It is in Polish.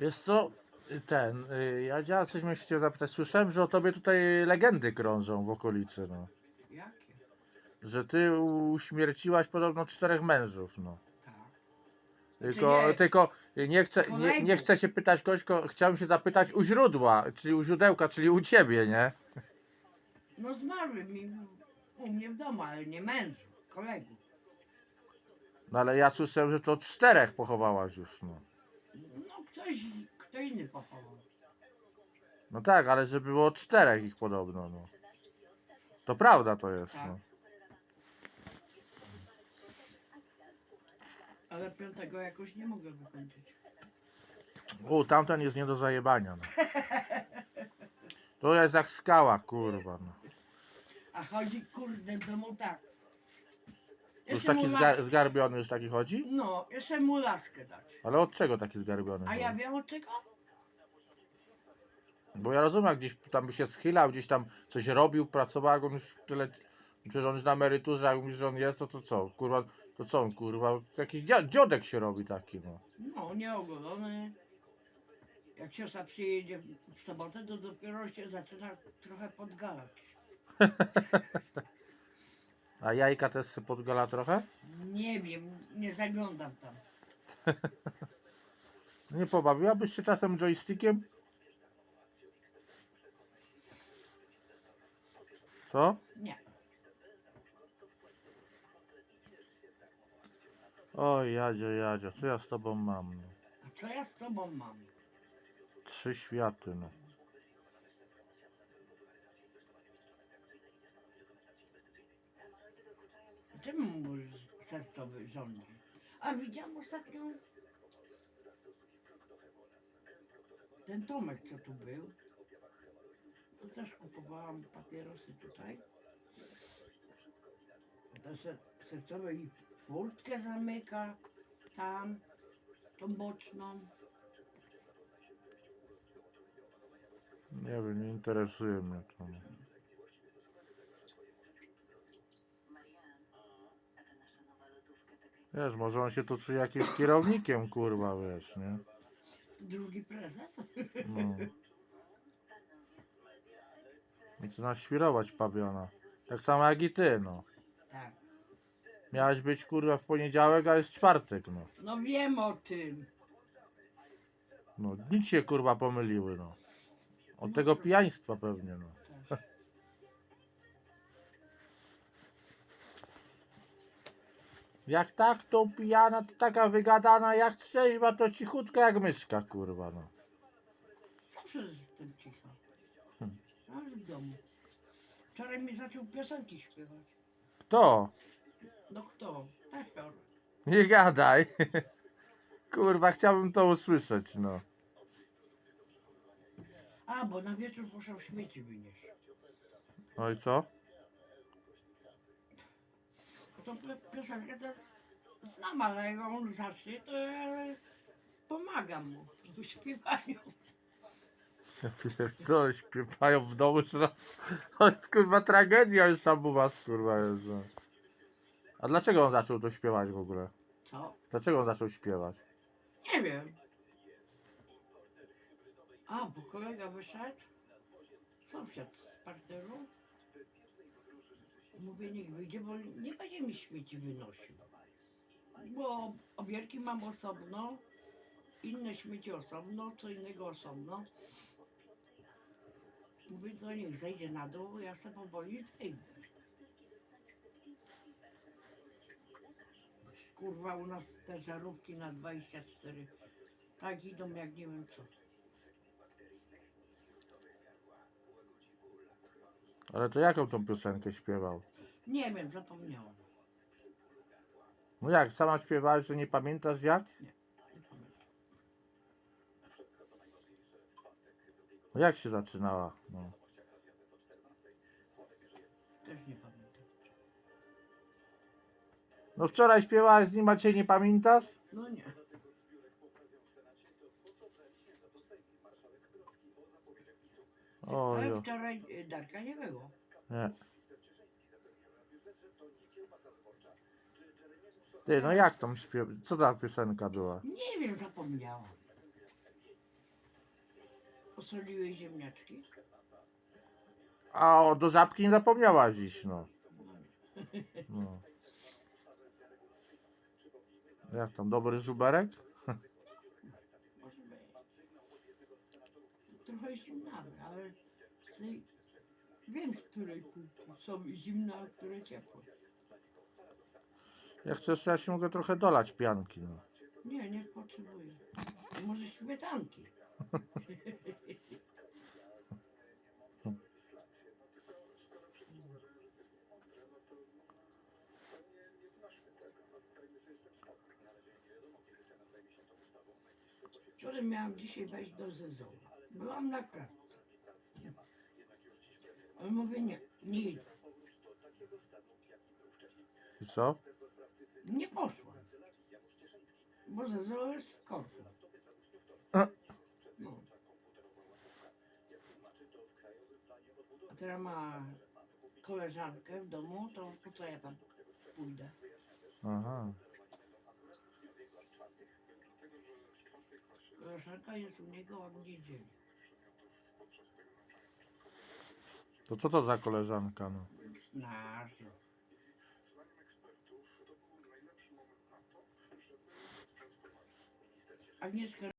Wiesz co, ten, y, ja ja coś się chciał zapytać. Słyszałem, że o tobie tutaj legendy krążą w okolicy, no. Jakie? Że ty uśmierciłaś podobno czterech mężów, no. Tak. Tylko, nie. tylko nie chcę, nie, nie Kolegów. chcę się pytać kogoś, tylko chciałem się zapytać u źródła, czyli u źródełka, czyli u ciebie, nie? No zmarły mi u mnie w domu, ale nie mężu, kolegów. No ale ja słyszałem, że to czterech pochowałaś już, no. No ktoś, kto inny pochował. No tak, ale że było czterech ich podobno, no. To prawda to jest, Tak. no. Ale piątego jakoś nie mogę wykończyć. U, tamten jest nie do zajebania, no. To jest jak skała, kurwa, no. A chodzi kurde w domu tak. Już taki zga zgarbiony już taki chodzi? No, jeszcze mu laskę dać. Ale od czego taki zgarbiony? A ja wiem od czego? Bo ja rozumiem, jak gdzieś tam by się schylał, gdzieś tam coś robił, pracował, jak on już tyle, przecież on już na emeryturze, jak mówi, że on jest, to to co, kurwa, to co on, kurwa, jakiś dzia- dziodek się robi taki, no. No, nieogolony. Jak siostra przyjedzie w sobotę, to dopiero się zaczyna trochę podgalać. A jajka też podgala trochę? Nie wiem, nie zaglądam tam. Nie pobawiłabyś się czasem joystickiem? Co? Nie. Oj, Jadzio, Jadzio, co ja z tobą mam, no? A co ja z tobą mam? Trzy światy, no. Czemu mój sercowy rządzi? A widziałam ostatnio ten Tomek, co tu był. To też kupowałam papierosy tutaj. To se, sercowe i furtkę zamyka tam, tą boczną. Nie wiem, nie interesuje mnie to. Wiesz, może on się tu czuje jakimś kierownikiem, kurwa, wiesz, nie? Drugi prezes? No. Zaczyna świrować pawiona. Tak samo jak i ty, no. Tak. Miałeś być, kurwa, w poniedziałek, a jest czwartek, no. No wiem o tym. No, nic się, kurwa, pomyliły, no. Od tego pijaństwa pewnie, no. Tak. Jak tak, to pijana, to taka wygadana, jak trzeźwa, to cichutka jak myszka, kurwa, no. Zawsze jestem cicha. Hmm. Ale w domu. Wczoraj mi zaczął piosenki śpiewać. Kto? No kto? Nie gadaj. Kurwa, chciałbym to usłyszeć, no. A, bo na wieczór muszę śmieci wynieść. No i co? To pi- piosenkę to znam, ale jak on zacznie, to ja pomagam mu w śpiewaniu. To śpiewają w domu, że to jest kurwa tragedia już tam u was, kurwa jest. no. A dlaczego on zaczął to śpiewać w ogóle? Co? Dlaczego on zaczął śpiewać? Nie wiem. A, bo kolega wyszedł, sąsiad z parteru. Mówię, niech wyjdzie, bo nie będzie mi śmieci wynosił. Bo obierki mam osobno, inne śmieci osobno, co innego osobno. Mówię, to niech zejdzie na dół, ja sobie powoli zejdę. Kurwa, u nas te żarówki na 24 tak idą jak nie wiem co. Ale to jaką tą piosenkę śpiewał? Nie wiem, zapomniałam. No jak, sama śpiewałeś, że nie pamiętasz jak? Nie pamiętam. No jak się zaczynała? No. Też nie pamiętam. no wczoraj śpiewałaś z nim, a dzisiaj nie pamiętasz? No nie. Ale jo. wczoraj y, Darka nie było. Nie. Ty, no jak tam śpiew... Co za piosenka była? Nie wiem, zapomniałam. Posoliłeś ziemniaczki? A o, do żabki nie zapomniałaś iść, no. no. Jak tam, dobry żuberek? Trochę zimnawy, ale chcę... wiem, z której półki są zimne, a które ciepłe. Jak chcesz, ja się mogę trochę dolać pianki, no. Nie, nie potrzebuję. Może śmietanki. Wczoraj miałam dzisiaj wejść do Zezowa. Byłam na klatce. Ale mówię nie, nie idę. I co? Nie poszłam. Bo Zezo jest w korku. A. No. A teraz ma koleżankę w domu, to po co ja tam pójdę? Aha. Koleżanka jest u niego od niedzieli. To co to za koleżanka, no? Agnieszka